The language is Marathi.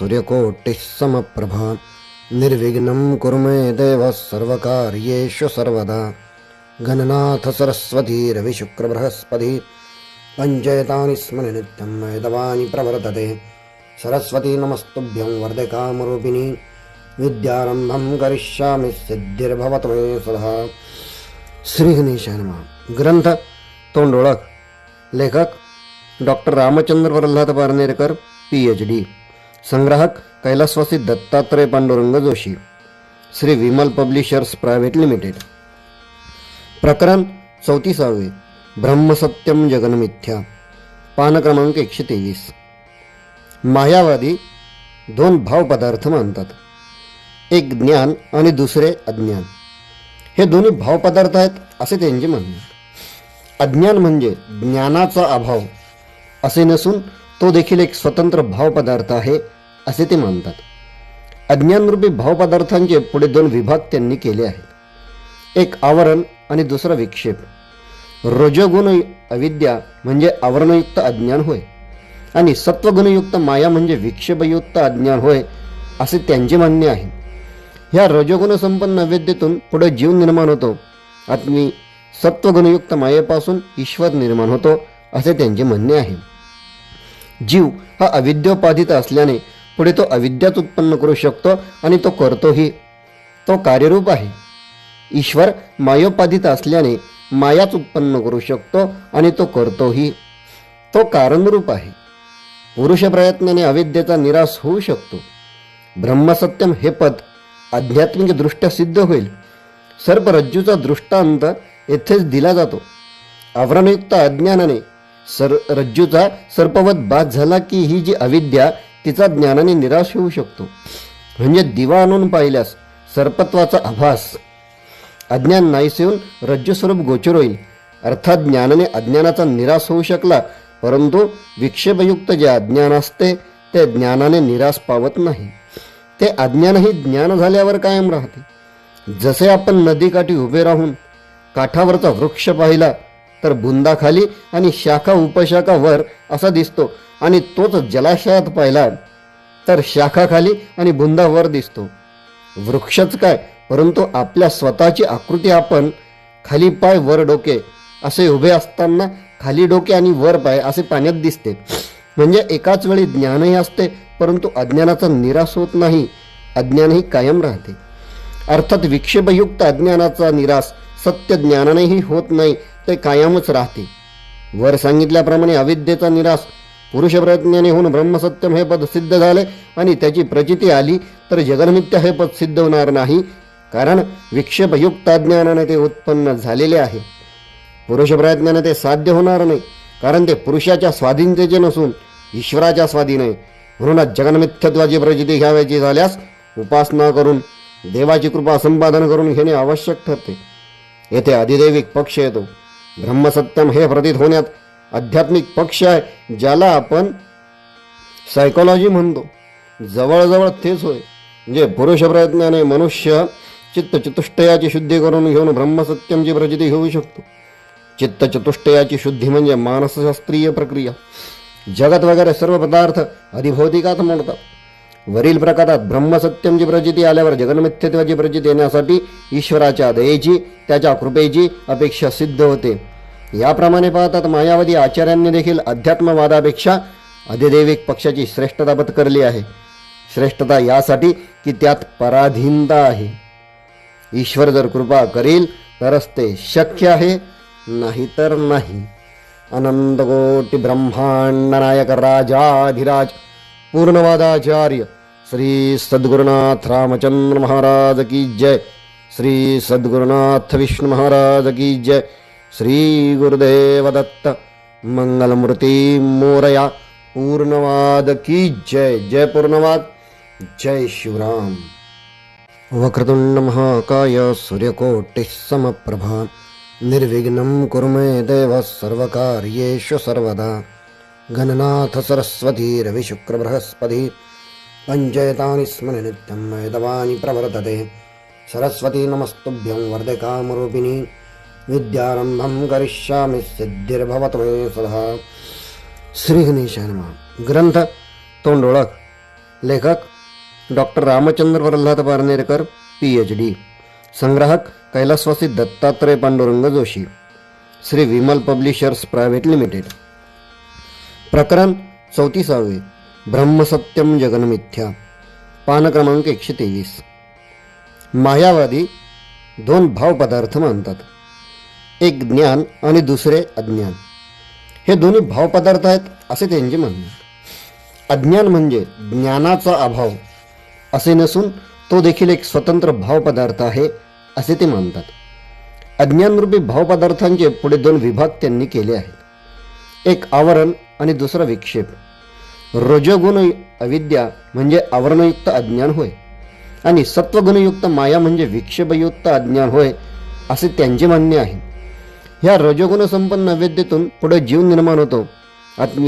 सूर्यकोटिः समप्रभा निर्विघ्नं कुरु मे देवः सर्वकार्येषु सर्वदा। गणनाथ सरस्वती रविशुक्रबृहस्पति। पञ्चेतानि स्मनि नित्यं वेदवानि प्रवर्तते। सरस्वती नमस्तुभ्यं वरदे कामरूपिणी विद्यारंभं करिष्यामि सिद्धिर्भवतु मे सदा। श्री नमः। ग्रंथ तोंड ओळख लेखक, doctor Ramchandra Pralhad Parnerkar P H D संग्राहक कैलासवासी Dattatray Pandurang Joshi Shri Vimal publishers private limited. प्रकरण चौतीसावे ब्रह्मसत्यम जगनमिथ्या पान क्रमांक एकशे तेवीस मायावादी दोन भावपदार्थ मानतात. एक ज्ञान आणि दुसरे अज्ञान. हे दोन्ही भावपदार्थ आहेत असे त्यांचे म्हणणे. अज्ञान म्हणजे ज्ञानाचा अभाव असे नसून तो देखील एक स्वतंत्र भावपदार्थ आहे असे ते मानतात. अज्ञानरूपी भावपदार्थांचे पुढे दोन विभाग त्यांनी केले आहेत. एक आवरण आणि दुसरा विक्षेप. रजोगुण अविद्या म्हणजे आवरणयुक्त अज्ञान होय आणि सत्वगुणयुक्त माया म्हणजे विक्षेपयुक्त अज्ञान होय असे त्यांचे म्हणणे आहे. ह्या रजगुणसंपन्न अविद्येतून पुढे जीव निर्माण होतो आणि सत्वगुणयुक्त मायेपासून ईश्वर निर्माण होतो असे त्यांचे म्हणणे आहे. जीव हा अविद्योपाधित असल्याने पुढे तो अविद्याच उत्पन्न करू शकतो आणि तो करतोही. तो कार्यरूप आहे. ईश्वर मायोपाधित असल्याने मायाच उत्पन्न करू शकतो आणि तो करतोही. तो कारणरूप आहे. पुरुष प्रयत्नाने अविद्येचा निराश होऊ शकतो. ब्रह्मसत्यम हे पद आध्यात्मिकदृष्ट्या सिद्ध होईल. सर्परज्जूचा दृष्टांत येथेच दिला जातो. आवरणयुक्त अज्ञानाने सर रज्जूचा सर्पवत बाद झाला की ही जी अविद्या तिचा ज्ञानाने निराश होऊ शकतो. म्हणजे दिवा आणून पाहिल्यास सर्पत्वाचा आभास. अज्ञान नाहीस येऊन रज्जूस्वरूप गोचर होईल. अर्थात ज्ञानाने अज्ञानाचा निराश होऊ शकला परंतु विक्षेपयुक्त जे अज्ञान असते ते ज्ञानाने निराश पावत नाही. ते अज्ञानही ज्ञान झाल्यावर कायम राहते. जसे आपण नदीकाठी उभे राहून काठावरचा वृक्ष पाहिला तर बुंदाखाली आणि शाखा उपशाखा वर असा दिसतो आणि तोच जलाशयात पाहिला तर शाखा खाली आणि बुंदा वर दिसतो. वृक्षच काय? परंतु आपल्या स्वतःची आकृती आपण खाली पाय वर डोके असे उभे असताना खाली डोके आणि वर पाय असे पाण्यात दिसते. म्हणजे एकाच वेळी ज्ञानही असते परंतु अज्ञानाचा निराश होत नाही. अज्ञानही कायम राहते. अर्थात विक्षेपयुक्त अज्ञानाचा निराश सत्य ज्ञानानेही होत नाही ते कायमच राहते. वर सांगितल्याप्रमाणे अविद्येचा निराश पुरुष प्रयत्नाने होऊन ब्रह्मसत्यम हे पद सिद्ध झाले आणि त्याची प्रचिती आली तर जगन्मित्य हे पद सिद्ध होणार नाही कारण विक्षेपयुक्त अज्ञानाने ते उत्पन्न झालेले आहे. पुरुष प्रयत्नाने ते साध्य होणार नाही कारण ते पुरुषाच्या स्वाधीनतेचे नसून ईश्वराच्या स्वाधीन आहे. म्हणूनच जगन्मिथ्यत्वाची प्रचिती घ्यावयाची झाल्यास उपासना करून देवाची कृपा संपादन करून घेणे आवश्यक ठरते. येथे अधिदैविक पक्ष येतो. ब्रह्मसत्यम हे प्रतीत होण्यात आध्यात्मिक पक्ष आहे ज्याला आपण सायकोलॉजी म्हणतो. जवळजवळ तेच होय. म्हणजे पुरुष प्रयत्नाने मनुष्य चित्त चतुष्टयाची शुद्धी करून घेऊन ब्रह्मसत्यमची प्रचिती घेऊ शकतो. चित्त चतुष्टयाची शुद्धी म्हणजे मानसशास्त्रीय प्रक्रिया. जगत वगैरे सर्व पदार्थ अधिभौतिकात म्हणतात वरील प्रकारात ब्रह्मसत्यमची प्रचिती आल्यावर जगन्मिथ्यत्वाची प्रचिती येण्यासाठी ईश्वराच्या दयेची त्याच्या कृपेची अपेक्षा सिद्ध होते. याप्रमाणे पाहतात मायावादी आचार्यांनी देखील अध्यात्मवादापेक्षा अधिदैविक पक्षाची श्रेष्ठता पत्करली आहे. श्रेष्ठता यासाठी की त्यात पराधीनता आहे. ईश्वर जर कृपा करील तरच ते शक्य आहे नाहीतर नाही. अनंतकोटी ब्रह्मांड नायक राजाधिराज पूर्णवादाचार्य श्री सद्गुरुनाथ रामचंद्र महाराज की जय। श्री सद्गुरुनाथ विष्णू महाराज की जय। श्री गुरुदेव दत्त मंगलमूर्ती मोरया पूर्णवाद की जय। जय पूर्णवाद। जय शिवराम। वक्रतुंड महाकाय सूर्यकोटिः समप्रभा निर्विघ्नं कुरु मे देवः सर्वकार्येषु सर्वदा। गणनाथ सरस्वती रविशुक्रबृहस्पति पञ्चेतानि स्मनि नित्यं वेदवानि प्रवर्तते। सरस्वती नमस्तुभ्यं वर्धकामरूपिणी। विद्यारम्भं करिष्यामि सिद्धिर्भवतु मे सदा। श्री गणेशाय नमः। ग्रंथ तोंड लेखक doctor Ramchandra Pralhad Parnerkar P H D संग्राहक कैलासवासी Dattatray Pandurang Joshi. Shri Vimal publishers private limited. प्रकरण चौतीसावे। ब्रह्मसत्यम जगनमिथ्या. पान क्रमांक एकशे तेवीस मायावादी दोन भावपदार्थ मानतात. एक ज्ञान आणि दुसरे अज्ञान. हे दोन्ही भावपदार्थ आहेत असे त्यांचे म्हणणे. अज्ञान म्हणजे ज्ञानाचा अभाव. असे नसून तो देखील एक स्वतंत्र भावपदार्थ आहे असे ते मानतात. अज्ञानरूपी भावपदार्थांचे पुढे दोन विभाग त्यांनी केले आहेत. एक आवरण आणि दुसरा विक्षेप. रजोगुण अविद्या म्हणजे आवरणयुक्त अज्ञान होय. आणि सत्वगुणयुक्त माया म्हणजे विक्षेपयुक्त अज्ञान होय असे त्यांचे म्हणणे आहे. ह्या रजोगुण संपन्न अविद्येतून पुढे जीव निर्माण होतो. आत्मी